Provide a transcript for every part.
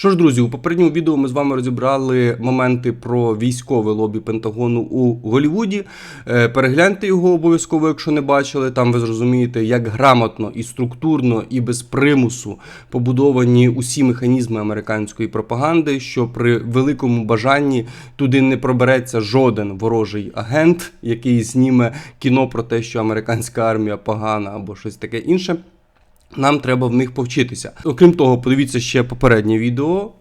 Що ж, друзі, у попередньому відео ми з вами розібрали моменти про військове лобі Пентагону у Голлівуді. Е, Перегляньте його обов'язково, якщо не бачили. Там ви зрозумієте, як грамотно і структурно, і без примусу побудовані усі механізми американської пропаганди, що при великому бажанні туди не пробереться жоден ворожий агент, який зніме кіно про те, що американська армія погана або щось таке інше. Нам треба в них повчитися. Окрім того, подивіться ще попереднє відео.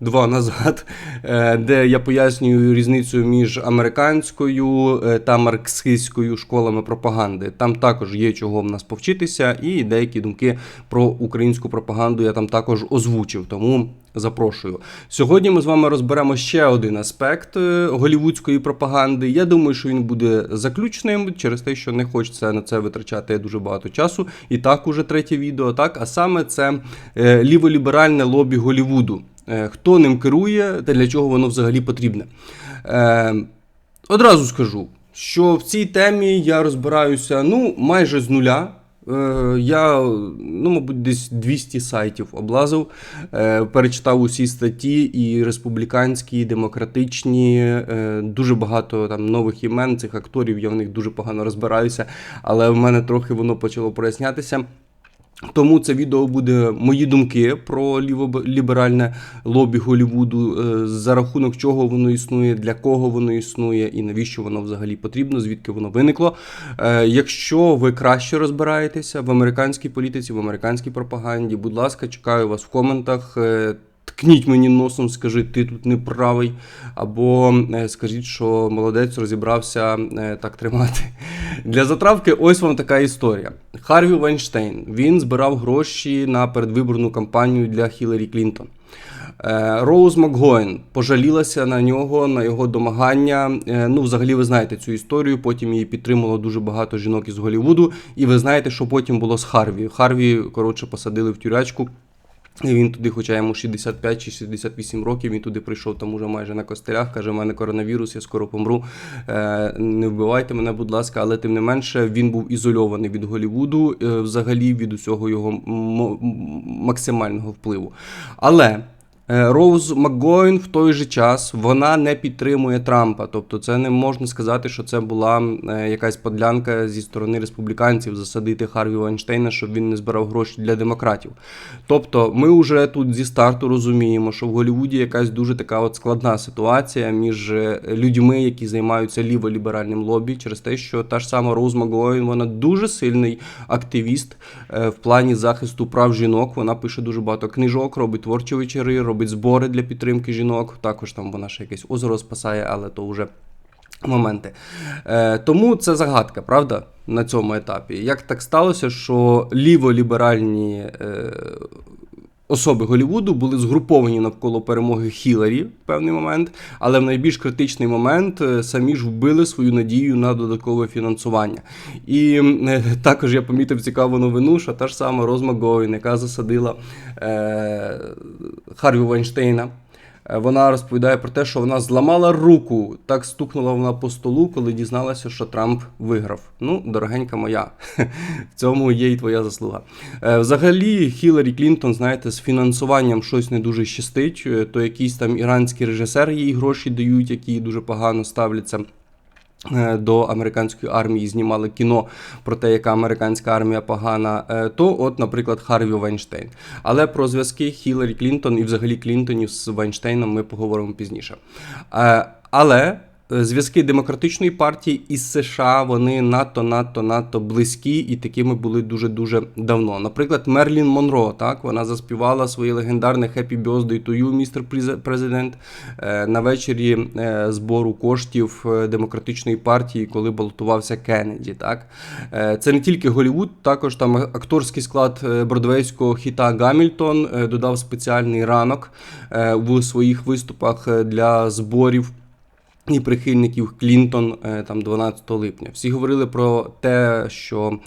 Два назад, е, де я пояснюю різницю між американською е, та марксистською школами пропаганди. Там також є чого в нас повчитися, і деякі думки про українську пропаганду я там також озвучив. Тому запрошую. Сьогодні ми з вами розберемо ще один аспект е, голівудської пропаганди. Я думаю, що він буде заключним через те, що не хочеться на це витрачати дуже багато часу. І так, уже третє відео. Так, а саме це ліволіберальне лобі Голівуду. Е, Хто ним керує та для чого воно взагалі потрібне? Е, Одразу скажу, що в цій темі я розбираюся ну майже з нуля. Е, Я, ну, мабуть, десь 200 сайтів облазив, перечитав усі статті, і республіканські, і демократичні, дуже багато там нових імен цих акторів. Я в них дуже погано розбираюся, але в мене трохи воно почало прояснятися. Тому це відео буде мої думки про ліберальне лобі Голівуду, е, за рахунок чого воно існує, для кого воно існує і навіщо воно взагалі потрібно, звідки воно виникло. Е, Якщо ви краще розбираєтеся в американській політиці, в американській пропаганді, будь ласка, чекаю вас в коментах. Ткніть мені носом, скажіть, ти тут не правий, або е, скажіть, що молодець розібрався е, так тримати. Для затравки, ось вам така історія. Харві Вайнштейн він збирав гроші на передвиборну кампанію для Хіларі Клінтон. Е, Роуз Макгоєн пожалілася на нього, на його домагання. Ну, взагалі, ви знаєте цю історію. Потім її підтримало дуже багато жінок із Голлівуду. І ви знаєте, що потім було з Харві. Харві, коротше, посадили в тюрячку. І він туди, хоча йому 65 чи 68 років, він туди прийшов там уже майже на костелях, каже, у мене коронавірус, я скоро помру. Е, не вбивайте мене, будь ласка, але тим не менше він був ізольований від Голлівуду, е, взагалі від усього його максимального впливу. Але. Е, Роуз Макгоїн в той же час вона не підтримує Трампа. Тобто, це не можна сказати, що це була е, якась подлянка зі сторони республіканців засадити Харві Вайнштейна, щоб він не збирав гроші для демократів. Тобто, ми вже тут зі старту розуміємо, що в Голлівуді якась дуже така от складна ситуація між е, людьми, які займаються ліволіберальним лобі, через те, що та ж сама Роуз Макгоїн, вона дуже сильний активіст в плані захисту прав жінок. Вона пише дуже багато книжок, робить творчі вечори. Робить збори для підтримки жінок. Також там вона ще якесь озеро спасає, але то вже моменти. Е, Тому це загадка, правда, на цьому етапі. Як так сталося, що ліволіберальні е, особи Голлівуду були згруповані навколо перемоги Хіларі в певний момент, але в найбільш критичний момент е, самі ж вбили свою надію на додаткове фінансування. І е, також я помітив цікаву новину, що та ж сама Розма Гоїн, яка засадила е, Харві Вайнштейна. Е, вона розповідає про те, що вона зламала руку, так стукнула вона по столу, коли дізналася, що Трамп виграв. Ну, дорогенька моя, в цьому є і твоя заслуга. Е, взагалі, Хіларі Клінтон, знаєте, з фінансуванням щось не дуже щастить. Е, то якийсь там іранський режисер їй гроші дають, які дуже погано ставляться. До американської армії знімали кіно про те, яка американська армія погана, то, от, наприклад, Харві Вайнштейн. Але про зв'язки Хіларі Клінтон і взагалі Клінтонів з Вайнштейном ми поговоримо пізніше. Але зв'язки демократичної партії із США вони надто, надто, надто близькі і такими були дуже дуже давно. Наприклад, Мерлін Монро, так вона заспівала своє легендарне «Happy Birthday to you, містер президент на вечорі е, збору коштів е, демократичної партії, коли балотувався Кеннеді. Так е, це не тільки Голівуд, також там акторський склад бродвейського хіта Гамільтон додав спеціальний ранок в своїх виступах для зборів. І прихильників Клінтон е, там 12 липня. Всі говорили про те, що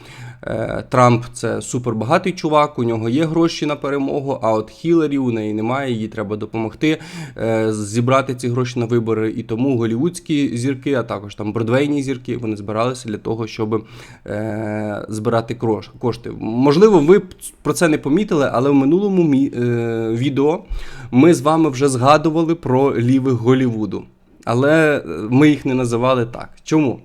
е, Трамп це супербагатий чувак, у нього є гроші на перемогу, а от Хіларі у неї немає, їй треба допомогти е, зібрати ці гроші на вибори. І тому голівудські зірки, а також там бродвейні зірки, вони збиралися для того, щоб збирати кошти. Можливо, ви про це не помітили, але в минулому відео ми з вами вже згадували про лівих Голівуду. Але е, ми їх не називали так. Чому?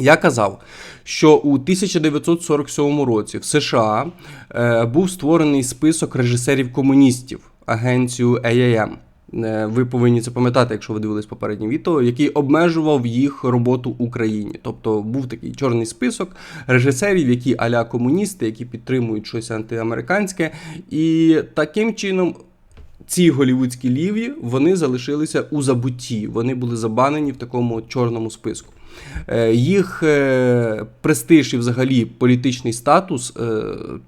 Я казав, що у 1947 році в США е, був створений список режисерів-комуністів агенцію AAM. Е, Ви повинні це пам'ятати, якщо ви дивились попереднє відео, який обмежував їх роботу в Україні. Тобто був такий чорний список режисерів, які аля комуністи, які підтримують щось антиамериканське, і таким чином ці голівудські ліві вони залишилися у забутті. Вони були забанені в такому чорному списку. Е, Їх е, престиж і взагалі політичний статус е,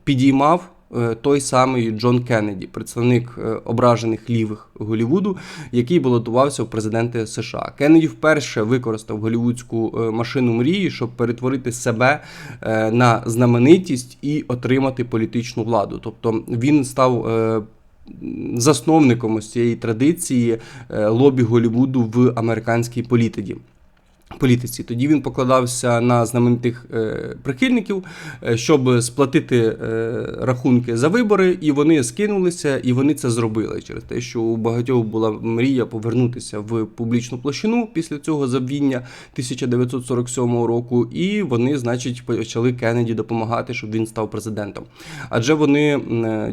підіймав. Той самий Джон Кеннеді, представник ображених лівих Голівуду, який балотувався в президенти США. Кеннеді вперше використав голівудську машину мрії, щоб перетворити себе на знаменитість і отримати політичну владу. Тобто він став засновником ось цієї традиції е, лобі Голівуду в американській політиці. Політиці тоді він покладався на знаменитих е, прихильників, е, щоб сплатити е, рахунки за вибори, і вони скинулися, і вони це зробили через те, що у багатьох була мрія повернутися в публічну площину після цього забвіння 1947 року, і вони, значить, почали Кеннеді допомагати, щоб він став президентом. Адже вони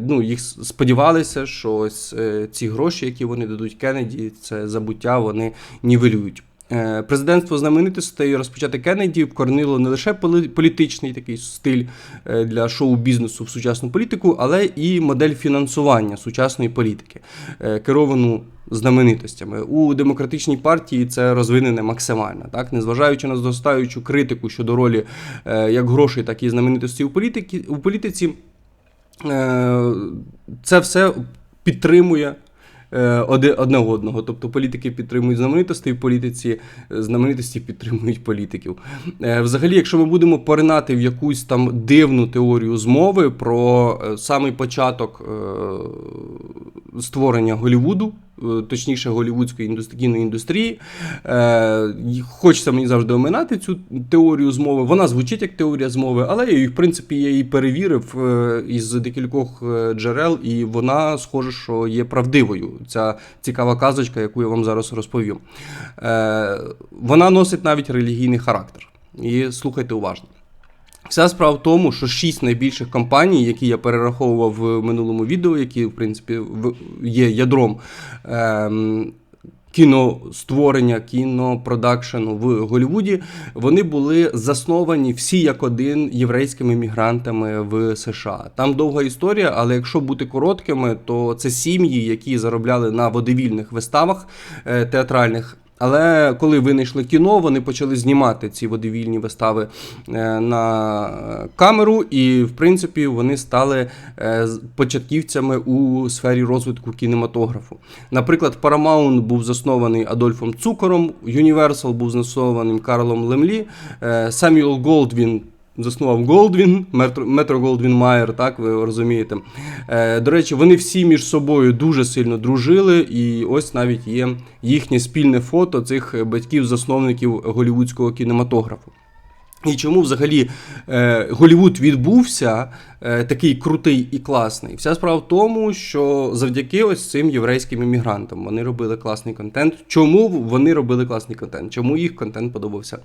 ну, їх сподівалися, що ось ці гроші, які вони дадуть Кеннеді, це забуття, вони нівелюють. Е, Президентство знаменитостей розпочати Кеннеді вкорнило не лише політичний такий стиль е, для шоу-бізнесу в сучасну політику, але і модель фінансування сучасної політики, е, керовану знаменитостями. У демократичній партії це розвинене максимально, так незважаючи на зростаючу критику щодо ролі як грошей, так і знаменитості у політиці, Це все підтримує одне одного. Тобто політики підтримують знаменитості, політиці е, знаменитості підтримують політиків. Е, Взагалі, якщо ми будемо поринати в якусь там дивну теорію змови про е, самий початок е, створення Голівуду. Е, Точніше, голівудської індус- кіноіндустрії. Е, хочеться мені завжди оминати цю теорію змови. Вона звучить як теорія змови, але я в принципі, я її перевірив е, із декількох джерел, і вона схоже, що є правдивою. Ця цікава казочка, яку я вам зараз розповім. Вона носить навіть релігійний характер. І слухайте уважно. Вся справа в тому, що шість найбільших компаній, які я перераховував в минулому відео, які, в принципі, є ядром ем, кіностворення, кінопродакшену в Голлівуді, вони були засновані всі як один єврейськими мігрантами в США. Там довга історія, але якщо бути короткими, то це сім'ї, які заробляли на водевільних виставах е, театральних. Але коли винайшли кіно, вони почали знімати ці водивільні вистави е, на камеру, і в принципі вони стали е, початківцями у сфері розвитку кінематографу. Наприклад, Paramount був заснований Адольфом Цукором, Universal був заснований Карлом Лемлі, Семюел Голдвін. Заснував Голдвін, Метро, Голдвін Майер, так ви розумієте. Е, до речі, вони всі між собою дуже сильно дружили, і ось навіть є їхнє спільне фото цих батьків-засновників голівудського кінематографу. І чому взагалі е, Голівуд відбувся е, такий крутий і класний? Вся справа в тому, що завдяки ось цим єврейським іммігрантам вони робили класний контент. Чому вони робили класний контент? Чому їх контент подобався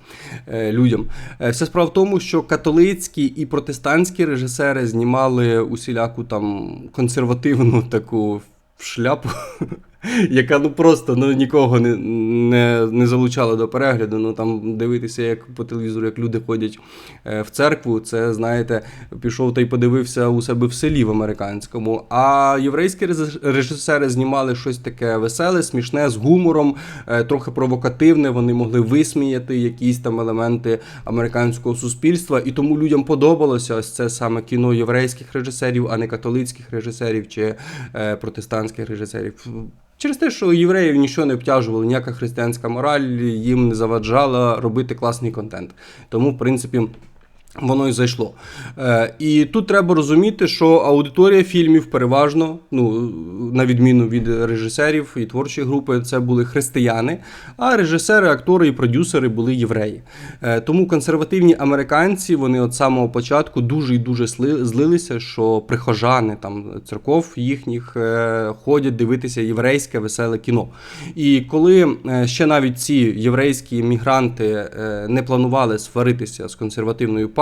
е, людям? Е, вся справа в тому, що католицькі і протестантські режисери знімали усіляку там консервативну таку шляпу. Яка ну просто ну нікого не, не, не залучала до перегляду. Ну там дивитися, як по телевізору, як люди ходять е, в церкву, це знаєте, пішов та й подивився у себе в селі в американському. А єврейські реж- режисери знімали щось таке веселе, смішне, з гумором, е, трохи провокативне. Вони могли висміяти якісь там елементи американського суспільства, і тому людям подобалося ось це саме кіно єврейських режисерів, а не католицьких режисерів чи е, протестантських режисерів. Через те, що євреїв нічого не обтяжувало, ніяка християнська мораль їм не заваджала робити класний контент. Тому, в принципі. Воно і зайшло. Е, і тут треба розуміти, що аудиторія фільмів переважно, ну на відміну від режисерів і творчої групи, це були християни, а режисери, актори і продюсери були євреї. Е, тому консервативні американці вони от самого початку дуже і дуже злилися, що прихожани там церков їхніх е, ходять дивитися єврейське веселе кіно. І коли е, ще навіть ці єврейські мігранти е, не планували сваритися з консервативною партією,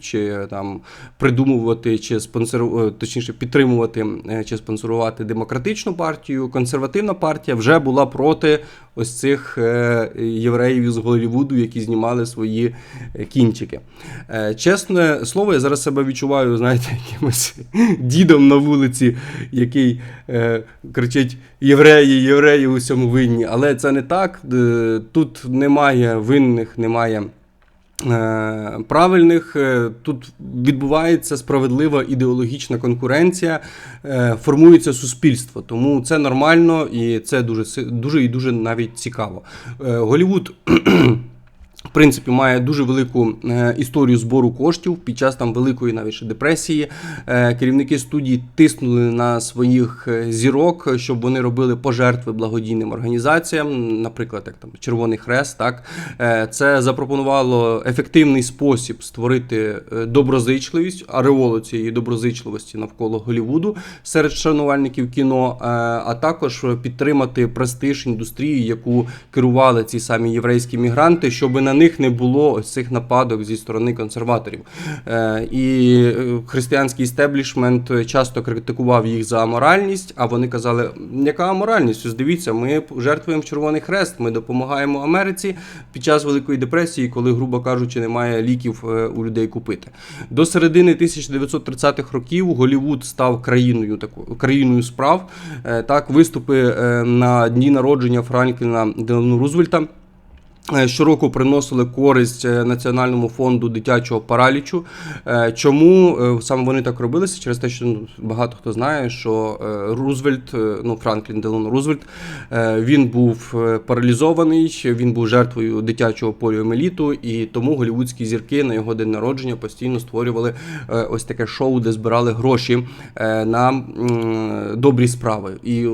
чи е, там придумувати, чи спонсору, е, точніше підтримувати е, чи спонсорувати демократичну партію, консервативна партія вже була проти ось цих е, євреїв з Голлівуду, які знімали свої кінчики. Чесне слово, я зараз себе відчуваю, знаєте, якимось дідом на вулиці, який кричить євреї, євреї у всьому винні. Але це не так. Тут немає винних, немає. Е, Правильних Е, тут відбувається справедлива ідеологічна конкуренція, е, формується суспільство, тому це нормально і це дуже дуже і дуже навіть цікаво. Голівуд принципі, має дуже велику е, історію збору коштів під час там великої навіть ще депресії. Е, керівники студії тиснули на своїх е, зірок, щоб вони робили пожертви благодійним організаціям, наприклад, як там Червоний Хрест. Так це запропонувало ефективний спосіб створити доброзичливість, ареолу цієї доброзичливості навколо Голівуду серед шанувальників кіно, а також підтримати престиж індустрії, яку керували ці самі єврейські мігранти, щоб на них не було ось цих нападок зі сторони консерваторів. Е, І е, християнський істеблішмент часто критикував їх за аморальність, а вони казали, яка аморальність? Ось дивіться, ми жертвуємо Червоний Хрест, ми допомагаємо Америці під час Великої депресії, коли, грубо кажучи, немає ліків е, у людей купити. До середини 1930-х років Голівуд став країною такою країною справ. Так, виступи на дні народження Франкліна Делану Рузвельта. Е, Щороку приносили користь е, Національному фонду дитячого паралічу. Е, Чому саме вони так робилися? Через те, що ну, багато хто знає, що Рузвельт, ну Франклін Делано Рузвельт, він був паралізований, він був жертвою дитячого поліомеліту, і тому голівудські зірки на його день народження постійно створювали ось таке шоу, де збирали гроші на добрі справи. І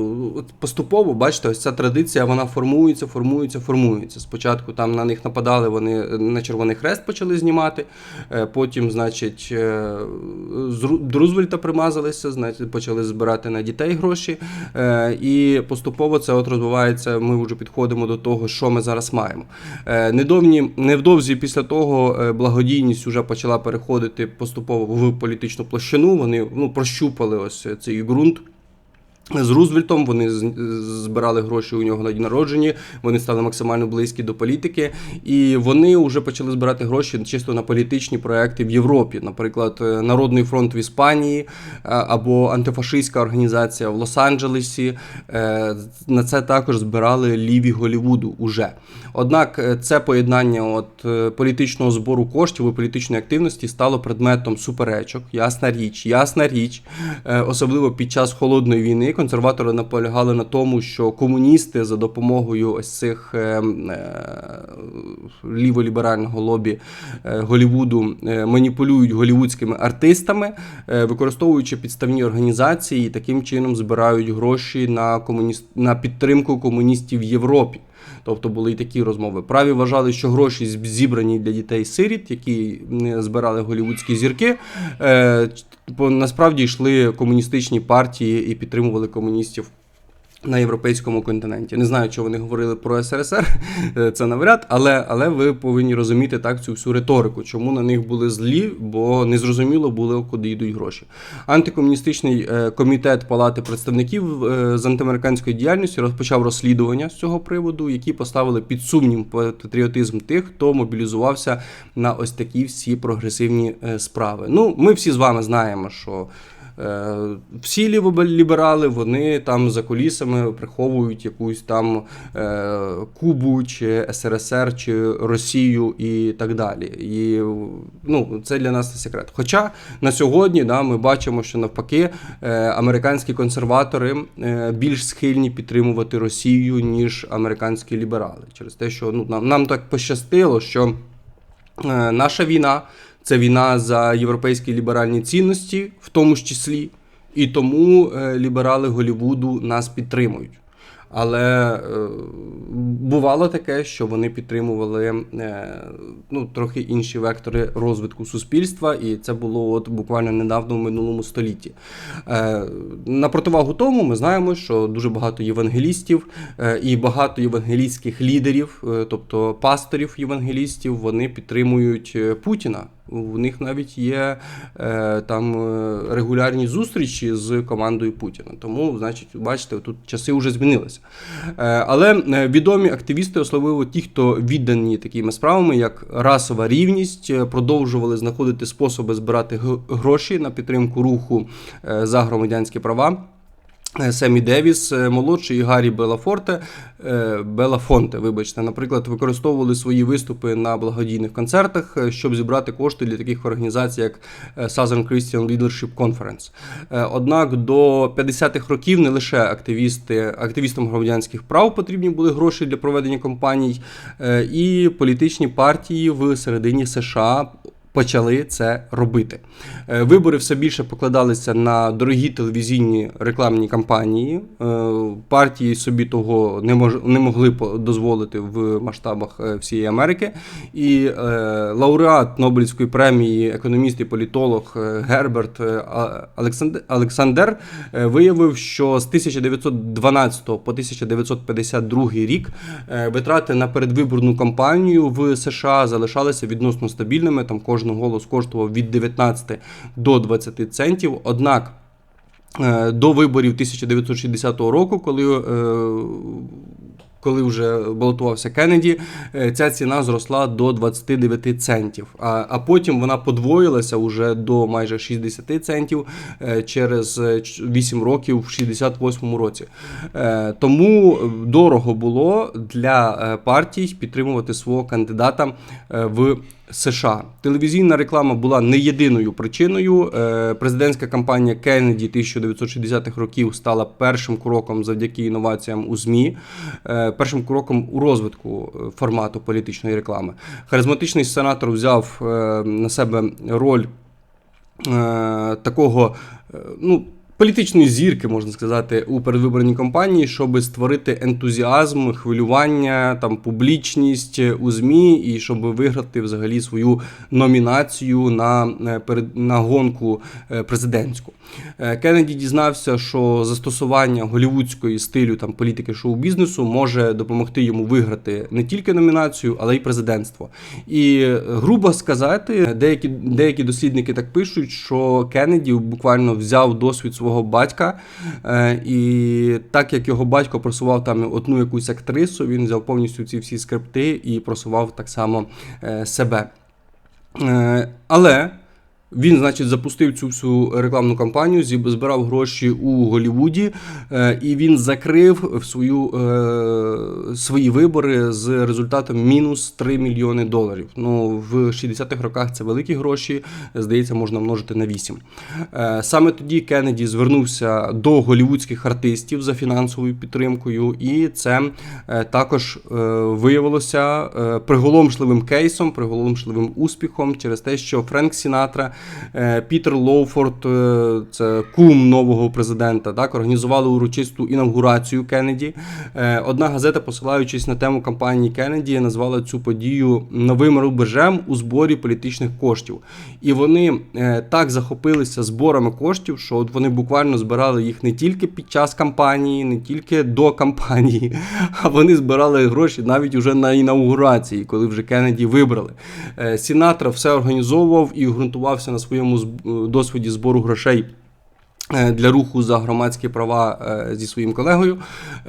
поступово, бачите, ось ця традиція вона формується, формується, формується. Спочатку там на них нападали, вони на Червоний Хрест почали знімати. е, Потім, значить, е, до Рузвельта примазалися, значить, почали збирати на дітей гроші. Е, І поступово це от розвивається. Ми вже підходимо до того, що ми зараз маємо. Е, Недовні, невдовзі після того е, благодійність вже почала переходити поступово в політичну площину. Вони ну, прощупали ось цей ґрунт. З Рузвельтом вони збирали гроші у нього на день народження, вони стали максимально близькі до політики, і вони вже почали збирати гроші чисто на політичні проекти в Європі, наприклад, е, Народний фронт в Іспанії е, або антифашистська організація в Лос-Анджелесі. Е, На це також збирали ліві Голівуду уже. Однак це поєднання от політичного збору коштів і політичної активності стало предметом суперечок. Ясна річ, ясна річ, особливо під час холодної війни. Консерватори наполягали на тому, що комуністи за допомогою ось цих е, е, ліволіберального лобі е, Голівуду маніпулюють голівудськими артистами, використовуючи підставні організації, і таким чином збирають гроші на комуніст на підтримку комуністів в Європі. Тобто були і такі розмови. Праві вважали, що гроші зібрані для дітей-сиріт, які збирали голівудські зірки, е, насправді йшли комуністичні партії і підтримували комуністів. На європейському континенті не знаю, що вони говорили про СРСР, е, це навряд, але, але ви повинні розуміти так цю всю риторику, чому на них були злі, бо незрозуміло було, куди йдуть гроші. Антикомуністичний е, комітет Палати представників е, з антиамериканської діяльності розпочав розслідування з цього приводу, які поставили під сумнів патріотизм тих, хто мобілізувався на ось такі всі прогресивні справи. Ну, ми всі з вами знаємо, що. Е, Всі ліберали вони там за кулісами приховують якусь там е, Кубу чи СРСР чи Росію і так далі. І ну, це для нас не секрет. Хоча на сьогодні да, ми бачимо, що навпаки е, американські консерватори більш схильні підтримувати Росію, ніж американські ліберали. Через те, що ну, нам, нам так пощастило, що наша війна це війна за європейські ліберальні цінності, в тому ж числі, і тому е, ліберали Голлівуду нас підтримують. Але е, бувало таке, що вони підтримували е, ну, трохи інші вектори розвитку суспільства, і це було от буквально недавно в минулому столітті. На противагу тому ми знаємо, що дуже багато євангелістів і багато євангелістських лідерів, тобто пасторів євангелістів, вони підтримують Путіна. У них навіть є е, там е, регулярні зустрічі з командою Путіна. Тому, значить, бачите, тут часи вже змінилися. Е, але відомі активісти, особливо ті, хто віддані такими справами, як расова рівність, продовжували знаходити способи збирати гроші на підтримку руху за громадянські права. Е, Семі Девіс, е, молодший і Гаррі Белафорте, е, Белафонте, вибачте, наприклад, використовували свої виступи на благодійних концертах, щоб зібрати кошти для таких організацій, як Southern Christian Leadership Conference. Однак до 50-х років не лише активісти, активістам громадянських прав потрібні були гроші для проведення кампаній, і політичні партії в середині США почали це робити. Е, Вибори все більше покладалися на дорогі телевізійні рекламні кампанії. Е, Партії собі того не мож, не могли дозволити в масштабах е, всієї Америки. І лауреат Нобелівської премії, економіст і політолог Герберт Олександр, виявив, що з 1912 по 1952 рік витрати на передвиборну кампанію в США залишалися відносно стабільними. Там кожен голос коштував від 19 до 20 центів. Однак е, до виборів 1960 року, коли, е, коли вже балотувався Кеннеді, е, ця ціна зросла до 29 центів. А, а потім вона подвоїлася уже до майже 60 центів через е, 8 років в 68 році. Тому дорого було для партій підтримувати свого кандидата в США. Телевізійна реклама була не єдиною причиною. Е, Президентська кампанія Кеннеді 1960-х років стала першим кроком завдяки інноваціям у ЗМІ, е, першим кроком у розвитку е, формату політичної реклами. Харизматичний сенатор взяв на себе роль такого, ну. Політичної зірки, можна сказати, у передвиборній кампанії, щоб створити ентузіазм, хвилювання, там публічність у ЗМІ, і щоб виграти взагалі свою номінацію на, е, перед- на гонку е, президентську. Е, Кеннеді дізнався, що застосування голівудської стилю там політики шоу-бізнесу може допомогти йому виграти не тільки номінацію, але й президентство. І е, грубо сказати, деякі, деякі дослідники так пишуть, що Кеннеді буквально взяв досвід свого батька, е, і так як його батько просував там одну якусь актрису, він взяв повністю ці всі скрипти і просував так само себе. Але він, значить, запустив цю всю рекламну кампанію, збирав гроші у Голлівуді, е, і він закрив свою, е, свої вибори з результатом мінус 3 мільйони доларів. Ну, в 60-х роках це великі гроші, здається, можна множити на 8. Е, Саме тоді Кеннеді звернувся до голлівудських артистів за фінансовою підтримкою, і це також виявилося приголомшливим кейсом, приголомшливим успіхом через те, що Френк Сінатра, Пітер Лоуфорд, е, це кум нового президента, так організували урочисту інавгурацію Кеннеді. Е, Одна газета, посилаючись на тему кампанії Кеннеді, назвала цю подію новим рубежем у зборі політичних коштів. І вони е, так захопилися зборами коштів, що от вони буквально збирали їх не тільки під час кампанії, не тільки до кампанії, а вони збирали гроші навіть уже на інаугурації, коли вже Кеннеді вибрали. Е, Сінатра все організовував і ґрунтувався на своєму досвіді збору грошей е, Для руху за громадські права е, зі своїм колегою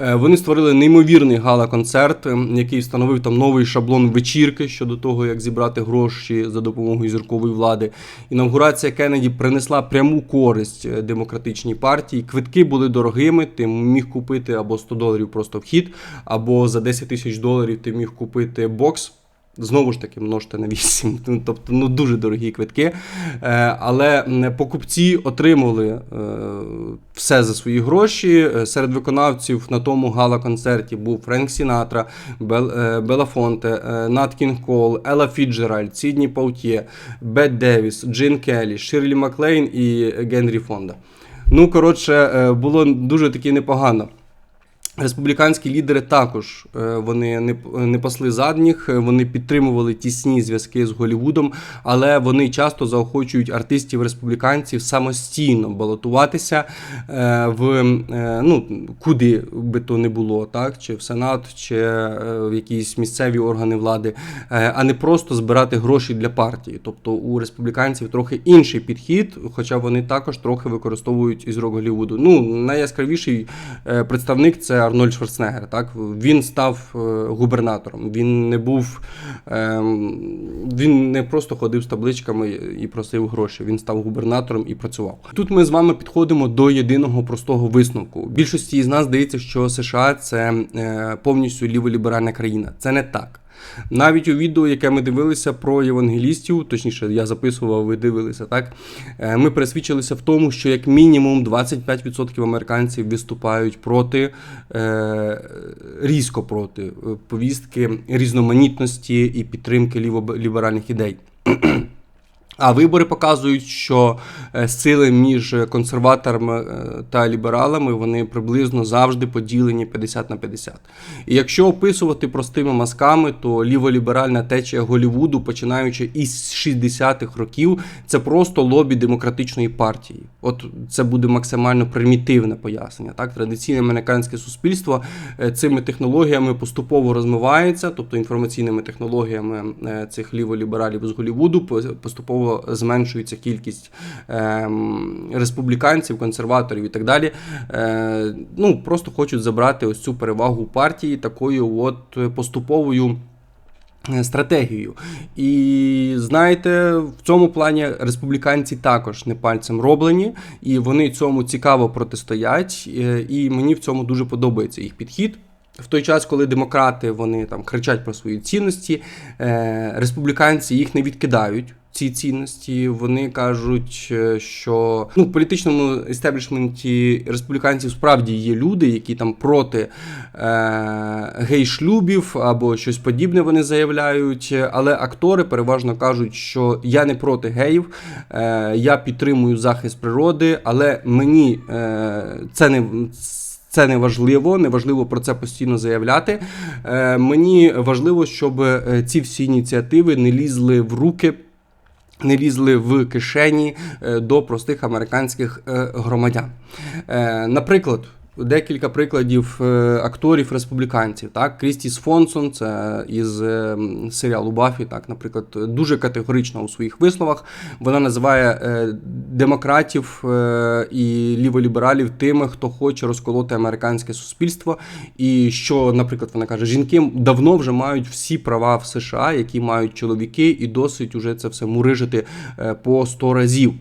Е, вони створили неймовірний гала-концерт, е, який встановив там новий шаблон вечірки щодо того, як зібрати гроші за допомогою зіркової влади. Інаугурація Кеннеді принесла пряму користь е, демократичній партії. Квитки були дорогими. Ти міг купити або 100 доларів просто вхід, або за 10 тисяч доларів ти міг купити бокс. Знову ж таки, множте на 8, ну, тобто ну, дуже дорогі квитки. Е, але покупці отримали е, все за свої гроші. Е, Серед виконавців на тому гала-концерті був Френк Сінатра, Бел, Белафонте, е, Нат Кінг Кол, Елла Фіджеральд, Сідні Паутє, Бет Девіс, Джин Келлі, Ширлі Маклейн і Генрі Фонда. Ну, коротше, було дуже таки непогано. Республіканські лідери також е, вони не, не пасли задніх, е, вони підтримували тісні зв'язки з Голлівудом, але вони часто заохочують артистів республіканців самостійно балотуватися е, в ну, куди би то не було, так чи в Сенат, чи в якісь місцеві органи влади, а не просто збирати гроші для партії. Тобто у республіканців трохи інший підхід, хоча вони також трохи використовують із рок Голлівуду. Ну найяскравіший представник це Арнольд Шварценеггер. Так він став е, губернатором. Він не був ем, він не просто ходив з табличками і просив гроші. Він став губернатором і працював. Тут ми з вами підходимо до єдиного простого висновку. Більшості із нас здається, що США це е, повністю ліволіберальна країна. Це не так. Навіть у відео, яке ми дивилися про євангелістів, точніше, я записував, ви дивилися, так е, ми пересвідчилися в тому, що як мінімум 25% американців виступають проти е, різко проти е, повістки різноманітності і підтримки ліволіберальних ідей. А вибори показують, що е, сили між консерваторами е, та лібералами вони приблизно завжди поділені 50 на 50. І якщо описувати простими мазками, то ліволіберальна течія Голлівуду, починаючи із 60-х років, це просто лобі демократичної партії. От це буде максимально примітивне пояснення. Так, традиційне американське суспільство е, цими технологіями поступово розмивається, тобто інформаційними технологіями цих ліволібералів з Голлівуду по- зменшується кількість ем, республіканців, консерваторів і так далі. Е, ну просто хочуть забрати ось цю перевагу партії такою, от поступовою. е, Стратегією. І знаєте, в цьому плані республіканці також не пальцем роблені, і вони цьому цікаво протистоять. е, І мені в цьому дуже подобається їх підхід. В той час, коли демократи вони там кричать про свої цінності, республіканці їх не відкидають. Ці цінності вони кажуть, е, що ну в політичному естеблішменті республіканців справді є люди, які там проти е, гей-шлюбів або щось подібне вони заявляють. Але актори переважно кажуть, що я не проти геїв, е, я підтримую захист природи, але мені е, це не це не важливо, не важливо про це постійно заявляти. Е, мені важливо, щоб е, ці всі ініціативи не лізли в руки. Не лізли в кишені е, до простих американських е, громадян. Е, Наприклад, декілька прикладів е, акторів республіканців. Так, Крістіс Фонсон, це із е, серіалу Баффі, так, наприклад, дуже категорично у своїх висловах. Вона називає е, демократів і ліволібералів тими, хто хоче розколоти американське суспільство. І що, наприклад, вона каже, жінки давно вже мають всі права в США, які мають чоловіки, і досить уже це все мурижити по 100 разів.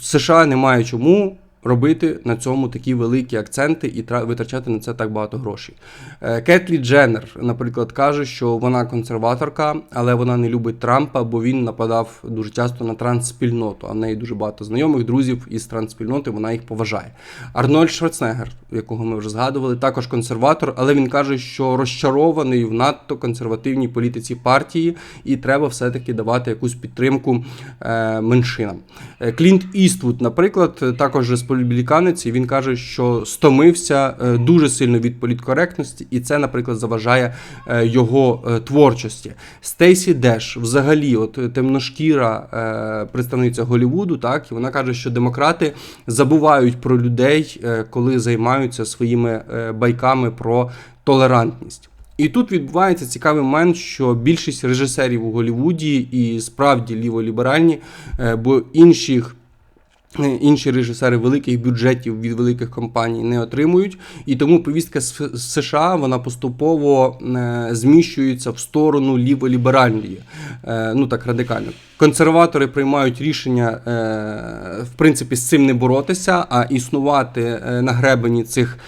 США немає чому робити на цьому такі великі акценти і витрачати на це так багато грошей. Е, Кетлі Дженнер, наприклад, каже, що вона консерваторка, але вона не любить Трампа, бо він нападав дуже часто на трансспільноту. А в неї дуже багато знайомих, друзів із трансспільноти, вона їх поважає. Арнольд Шварценеггер, якого ми вже згадували, також консерватор, але він каже, що розчарований в надто консервативній політиці партії, і треба все-таки давати якусь підтримку е, меншинам. Е, Клінт Іствуд, наприклад, також республіканець, і він каже, що стомився е, дуже сильно від політкоректності, і це, наприклад, заважає е, його е, творчості. Стейсі Деш, взагалі, от темношкіра представниця Голлівуду, так, і вона каже, що демократи забувають про людей, коли займаються своїми байками про толерантність. І тут відбувається цікавий момент, що більшість режисерів у Голлівуді і справді ліволіберальні, бо інших інші режисери великих бюджетів від великих компаній не отримують, і тому повістка з США вона поступово е, зміщується в сторону ліволіберальної, е, ну так радикально. Консерватори приймають рішення, е, в принципі, з цим не боротися, а існувати на гребені цих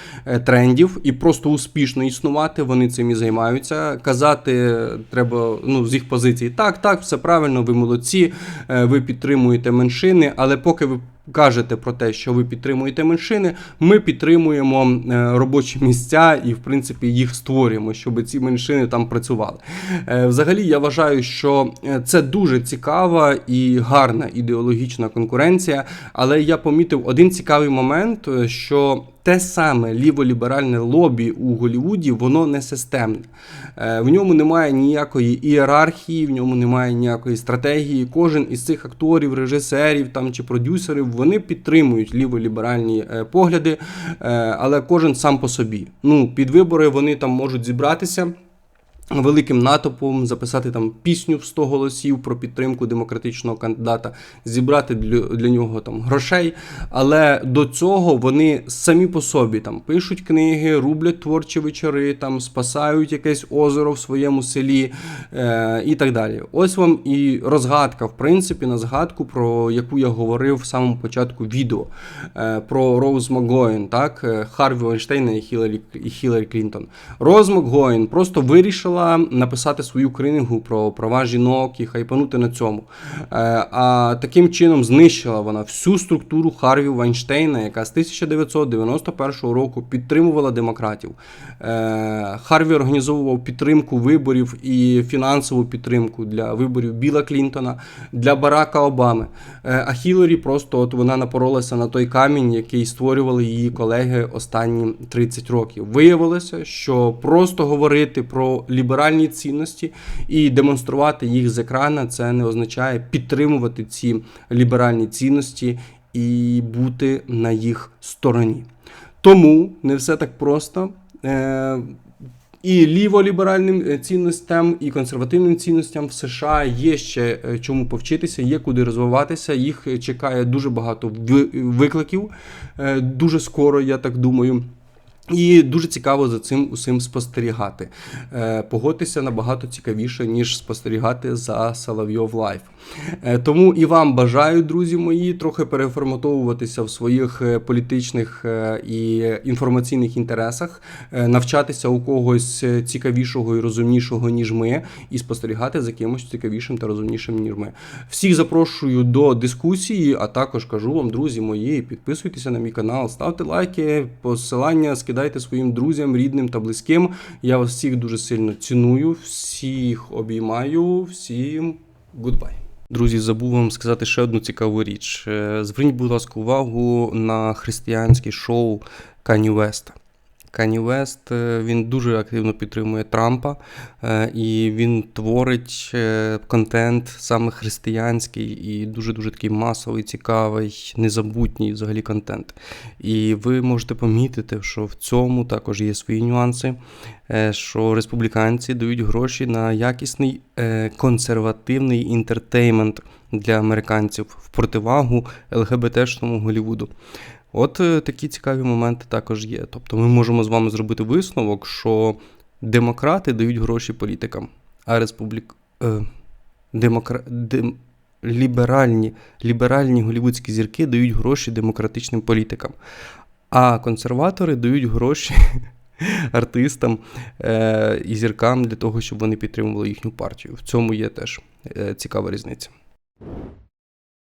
трендів і просто успішно існувати. Вони цим і займаються. Казати треба ну, з їх позиції: так, так, все правильно, ви молодці, ви підтримуєте меншини, але поки ви. Кажете про те, що ви підтримуєте меншини, ми підтримуємо е, робочі місця і, в принципі, їх створюємо, щоб ці меншини там працювали. Е, Взагалі, я вважаю, що е, це дуже цікава і гарна ідеологічна конкуренція. Але я помітив один цікавий момент, що те саме ліволіберальне лобі у Голлівуді, воно не системне. Е, В ньому немає ніякої ієрархії, в ньому немає ніякої стратегії. Кожен із цих акторів, режисерів там чи продюсерів вони підтримують ліволіберальні е, погляди, е, але кожен сам по собі. Ну, під вибори вони там можуть зібратися великим натовпом записати там пісню в 100 голосів про підтримку демократичного кандидата, зібрати для, для нього там грошей. Але до цього вони самі по собі там пишуть книги, рублять творчі вечори, там спасають якесь озеро в своєму селі е, і так далі. Ось вам і розгадка, в принципі, на згадку, про яку я говорив в самому початку відео е, про Роуз Макгоїн, так, е, Харві Вайнштейна і Хіларі, і Хіларі Клінтон. Роуз Макгоїн просто вирішила написати свою книгу про права жінок і хайпанути на цьому. Е, А таким чином знищила вона всю структуру Харві Вайнштейна, яка з 1991 року підтримувала демократів. Е, Харві організовував підтримку виборів і фінансову підтримку для виборів Біла Клінтона, для Барака Обами. Е, А Хіларі просто от вона напоролася на той камінь, який створювали її колеги останні 30 років. Виявилося, що просто говорити про ліберальні цінності і демонструвати їх з екрана, це не означає підтримувати ці ліберальні цінності і бути на їх стороні. Тому не все так просто. Е, і ліволіберальним е, цінностям, і консервативним цінностям в США є ще е, чому повчитися, є куди розвиватися. Їх чекає дуже багато викликів. Дуже скоро, я так думаю. І дуже цікаво за цим усім спостерігати. Е, Погодьтеся набагато цікавіше, ніж спостерігати за Соловйов Лайф. Е, Тому і вам бажаю, друзі мої, трохи переформатовуватися в своїх е, політичних е, і інформаційних інтересах, навчатися у когось цікавішого і розумнішого, ніж ми, і спостерігати за кимось цікавішим та розумнішим, ніж ми. Всіх запрошую до дискусії, а також кажу вам, друзі мої, підписуйтеся на мій канал, ставте лайки, посилання скидайте своїм друзям, рідним та близьким. Я вас всіх дуже сильно ціную, всіх обіймаю, всім гудбай. Друзі, забув вам сказати ще одну цікаву річ. Е, Зверніть, будь ласка, увагу на християнське шоу Кані Веста. Кані Вест е, він дуже активно підтримує Трампа, е, і він творить е, контент саме християнський і дуже дуже такий масовий, цікавий, незабутній взагалі контент. І ви можете помітити, що в цьому також є свої нюанси, що республіканці дають гроші на якісний консервативний інтертеймент для американців в противагу ЛГБТшному Голлівуду. От е, такі цікаві моменти також є. Тобто ми можемо з вами зробити висновок, що демократи дають гроші політикам, а республік... е, демокра... дем... ліберальні, ліберальні голівудські зірки дають гроші демократичним політикам, а консерватори дають гроші артистам е... і зіркам для того, щоб вони підтримували їхню партію. В цьому є теж е... цікава різниця.